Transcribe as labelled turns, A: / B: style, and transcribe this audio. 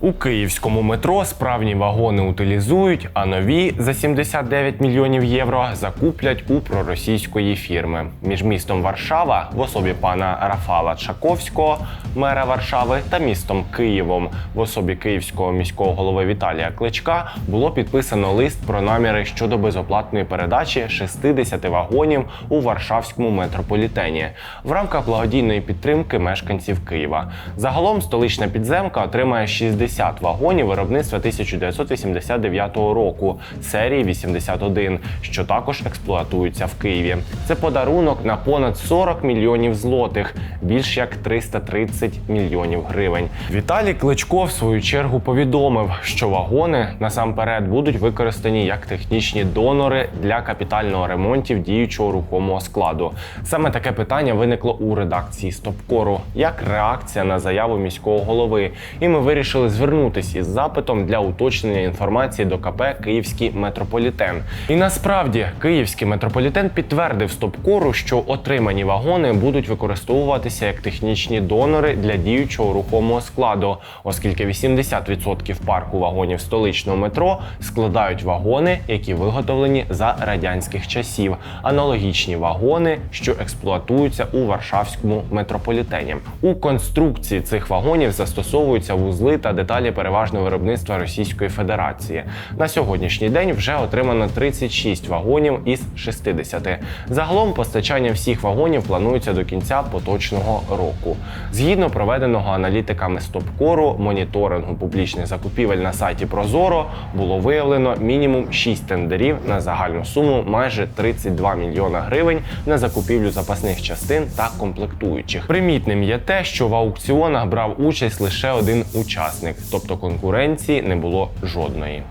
A: У київському метро справні вагони утилізують, а нові за 79 мільйонів євро закуплять у проросійської фірми. Між містом Варшава в особі пана Рафала Чаковського, мера Варшави, та містом Києвом в особі київського міського голови Віталія Кличка було підписано лист про наміри щодо безоплатної передачі 60 вагонів у Варшавському метрополітені в рамках благодійної підтримки мешканців Києва. Загалом столична підземка отримає 60 вагонів виробництва 1989 року серії 81, що також експлуатуються в Києві. Це подарунок на понад 40 мільйонів злотих, більш як 330 мільйонів гривень. Віталій Кличко в свою чергу повідомив, що вагони насамперед будуть використані як технічні донори для капітального ремонтів діючого рухомого складу. Саме таке питання виникло у редакції Стопкору як реакція на заяву міського голови. І ми вирішили звернутися із запитом для уточнення інформації до КП Київський метрополітен. І насправді Київський метрополітен підтвердив Стопкору, що отримані вагони будуть використовуватися як технічні донори для діючого рухомого складу, оскільки 80% парку вагонів столичного метро складають вагони, які виготовлені за радянських часів, аналогічні вагони, що експлуатуються у Варшавському метрополітені. У конструкції цих вагонів застосовуються вузли та деталі переважно виробництва Російської Федерації. На сьогоднішній день вже отримано 36 вагонів із 60. Загалом постачання всіх вагонів планується до кінця поточного року. Згідно проведеного аналітиками Стопкору моніторингу публічних закупівель на сайті Прозоро було виявлено мінімум 6 тендерів на загальну суму майже 32 мільйона гривень на закупівлю запасних частин та комплектуючих. Примітним є те, що в аукціонах брав участь лише один учасник, тобто конкуренції не було жодної.